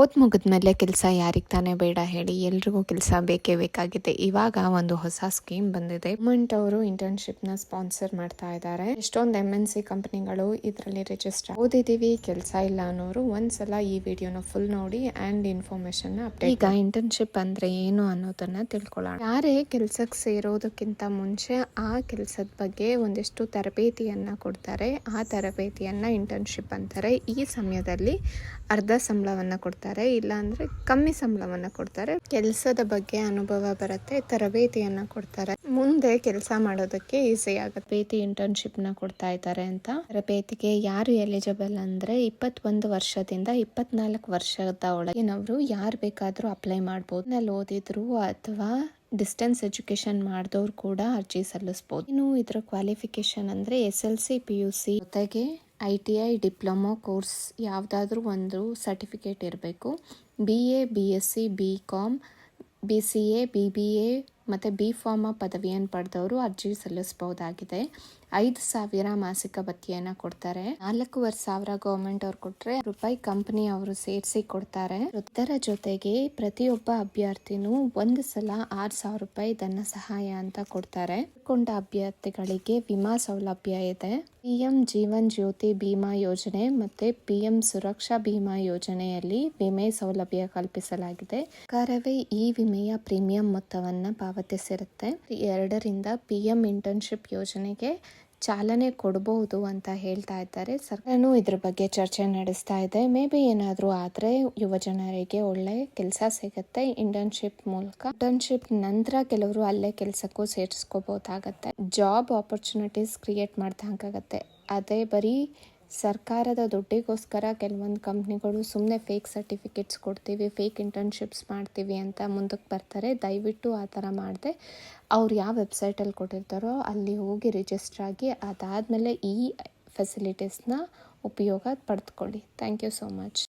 ಓದ್ ಮುಗಿದ್ಮೇಲೆ ಕೆಲಸ ಯಾರಿಗೆ ತಾನೇ ಬೇಡ ಹೇಳಿ ಎಲ್ರಿಗೂ ಕೆಲಸ ಬೇಕೇ ಬೇಕಾಗಿದೆ. ಇವಾಗ ಒಂದು ಹೊಸ ಸ್ಕೀಮ್ ಬಂದಿದೆ. ಗೌರ್ಮೆಂಟ್ ಅವರು ಇಂಟರ್ನ್ಶಿಪ್ನ ಸ್ಪಾನ್ಸರ್ ಮಾಡ್ತಾ ಇದ್ದಾರೆ. ಎಷ್ಟೊಂದು ಎಂ ಎನ್ ಸಿ ಕಂಪನಿಗಳು ಇದರಲ್ಲಿ ರಿಜಿಸ್ಟರ್ ಓದಿದೀವಿ ಕೆಲಸ ಇಲ್ಲ ಅನ್ನೋರು ಒಂದ್ಸಲ ಈ ವಿಡಿಯೋನ ಫುಲ್ ನೋಡಿ ಅಂಡ್ ಇನ್ಫಾರ್ಮೇಶನ್ ಅಪ್ಡೇಟ್ ಈಗ ಇಂಟರ್ನ್ಶಿಪ್ ಅಂದ್ರೆ ಏನು ಅನ್ನೋದನ್ನ ತಿಳ್ಕೊಳ್ಳೋಣ. ಯಾರೇ ಕೆಲ್ಸಕ್ಕೆ ಸೇರೋದಕ್ಕಿಂತ ಮುಂಚೆ ಆ ಕೆಲಸದ ಬಗ್ಗೆ ಒಂದಿಷ್ಟು ತರಬೇತಿಯನ್ನ ಕೊಡ್ತಾರೆ. ಆ ತರಬೇತಿಯನ್ನ ಇಂಟರ್ನ್ಶಿಪ್ ಅಂತಾರೆ. ಈ ಸಮಯದಲ್ಲಿ ಅರ್ಧ ಸಂಬಳವನ್ನ ಕೊಡ್ತಾರೆ. ಇಲ್ಲ ಅಂದ್ರೆ ಕಮ್ಮಿ ಸಂಬಳವನ್ನ ಕೊಡ್ತಾರೆ. ಕೆಲಸದ ಬಗ್ಗೆ ಅನುಭವ ಬರುತ್ತೆ, ತರಬೇತಿಯನ್ನ ಕೊಡ್ತಾರೆ. ಮುಂದೆ ಕೆಲಸ ಮಾಡೋದಕ್ಕೆ ಈಸಿ ಆಗುತ್ತೆ. ಬೇತಿ ಇಂಟರ್ನ್ಶಿಪ್ನ ಕೊಡ್ತಾ ಇದ್ದಾರೆ ಅಂತ. ತರಬೇತಿಗೆ ಯಾರು ಎಲಿಜಿಬಲ್ ಅಂದ್ರೆ ಇಪ್ಪತ್ತೊಂದು ವರ್ಷದಿಂದ ಇಪ್ಪತ್ನಾಲ್ಕು ವರ್ಷದ ಒಳಗಿನವರು ಯಾರು ಬೇಕಾದ್ರೂ ಅಪ್ಲೈ ಮಾಡ್ಬೋದು. ನಲ್ಲಿ ಓದಿದ್ರು ಅಥವಾ ಡಿಸ್ಟೆನ್ಸ್ ಎಜುಕೇಶನ್ ಮಾಡಿದವ್ರು ಕೂಡ ಅರ್ಜಿ ಸಲ್ಲಿಸಬಹುದು ಇನ್ನು ಇದರ ಕ್ವಾಲಿಫಿಕೇಶನ್ ಅಂದ್ರೆ S L C P U C ಜೊತೆಗೆ I T I diploma course ಯಾವುದಾದ್ರೂ ಒಂದು ಸರ್ಟಿಫಿಕೇಟ್ ಇರಬೇಕು. B A, B S C, B com B C A, B B A ಮತ್ತು ಬಿ ಫಾರ್ಮ ಪದವಿಯನ್ನು ಪಡೆದವರು ಅರ್ಜಿ ಸಲ್ಲಿಸಬಹುದಾಗಿದೆ. ಐದು ಸಾವಿರ ಮಾಸಿಕ ಭತ್ಯೆಯನ್ನು ಕೊಡ್ತಾರೆ. ನಾಲ್ಕೂವರೆ ಸಾವಿರ ಗೌರ್ಮೆಂಟ್ ಅವ್ರು ಕೊಟ್ಟರೆ ರೂಪಾಯಿ ಕಂಪನಿ ಅವರು ಸೇರಿಸಿ ಕೊಡ್ತಾರೆ. ಇದರ ಜೊತೆಗೆ ಪ್ರತಿಯೊಬ್ಬ ಅಭ್ಯರ್ಥಿನೂ ಒಂದು ಸಲ ಆರು ಸಾವಿರ ರೂಪಾಯಿ ಧನ ಸಹಾಯ ಅಂತ ಕೊಡ್ತಾರೆ. ಕೊಂಡ ಅಭ್ಯರ್ಥಿಗಳಿಗೆ ವಿಮಾ ಸೌಲಭ್ಯ ಇದೆ. ಪಿಎಂ ಜೀವನ್ ಜ್ಯೋತಿ ಬಿಮಾ ಯೋಜನೆ ಮತ್ತು ಪಿ ಎಂ ಸುರಕ್ಷಾ ಬಿಮಾ ಯೋಜನೆಯಲ್ಲಿ ವಿಮೆ ಸೌಲಭ್ಯ ಕಲ್ಪಿಸಲಾಗಿದೆ. ಸರ್ಕಾರವೇ ಈ ವಿಮೆಯ ಪ್ರೀಮಿಯಂ ಮೊತ್ತವನ್ನು ಪಾವತಿಸಿರುತ್ತೆ. ಎರಡರಿಂದ ಪಿಎಂ ಇಂಟರ್ನ್ಶಿಪ್ ಯೋಜನೆಗೆ ಚಾಲನೆ ಕೊಡಬಹುದು ಅಂತ ಹೇಳ್ತಾ ಇದ್ದಾರೆ. ಸರ್ಕಾರನೂ ಇದ್ರ ಬಗ್ಗೆ ಚರ್ಚೆ ನಡೆಸ್ತಾ ಇದೆ. ಮೇ ಬಿ ಏನಾದರೂ ಆದರೆ ಯುವ ಜನರಿಗೆ ಒಳ್ಳೆ ಕೆಲಸ ಸಿಗುತ್ತೆ ಇಂಟರ್ನ್ಶಿಪ್ ಮೂಲಕ. ಇಂಟರ್ನ್ಶಿಪ್ ನಂತರ ಕೆಲವರು ಅಲ್ಲೇ ಕೆಲಸಕ್ಕೂ ಸೇರಿಸ್ಕೋಬಹುದಾಗತ್ತೆ ಜಾಬ್ ಆಪರ್ಚುನಿಟೀಸ್ ಕ್ರಿಯೇಟ್ ಮಾಡ್ದಂಗಾಗತ್ತೆ. ಅದೇ ಬರೀ ಸರ್ಕಾರದ ದುಡ್ಡಿಗೋಸ್ಕರ ಕೆಲವೊಂದು ಕಂಪ್ನಿಗಳು ಸುಮ್ಮನೆ ಫೇಕ್ ಸರ್ಟಿಫಿಕೇಟ್ಸ್ ಕೊಡ್ತೀವಿ ಫೇಕ್ ಇಂಟರ್ನ್ಶಿಪ್ಸ್ ಮಾಡ್ತೀವಿ ಅಂತ ಮುಂದಕ್ಕೆ ಬರ್ತಾರೆ. ದಯವಿಟ್ಟು ಆ ಥರ ಮಾಡಿದೆ. ಅವ್ರು ಯಾವ ವೆಬ್ಸೈಟಲ್ಲಿ ಕೊಟ್ಟಿರ್ತಾರೋ ಅಲ್ಲಿ ಹೋಗಿ ರಿಜಿಸ್ಟರ್ ಆಗಿ ಅದಾದಮೇಲೆ ಈ ಫೆಸಿಲಿಟೀಸ್ನ ಉಪಯೋಗ ಪಡೆದುಕೊಳ್ಳಿ. Thank you so much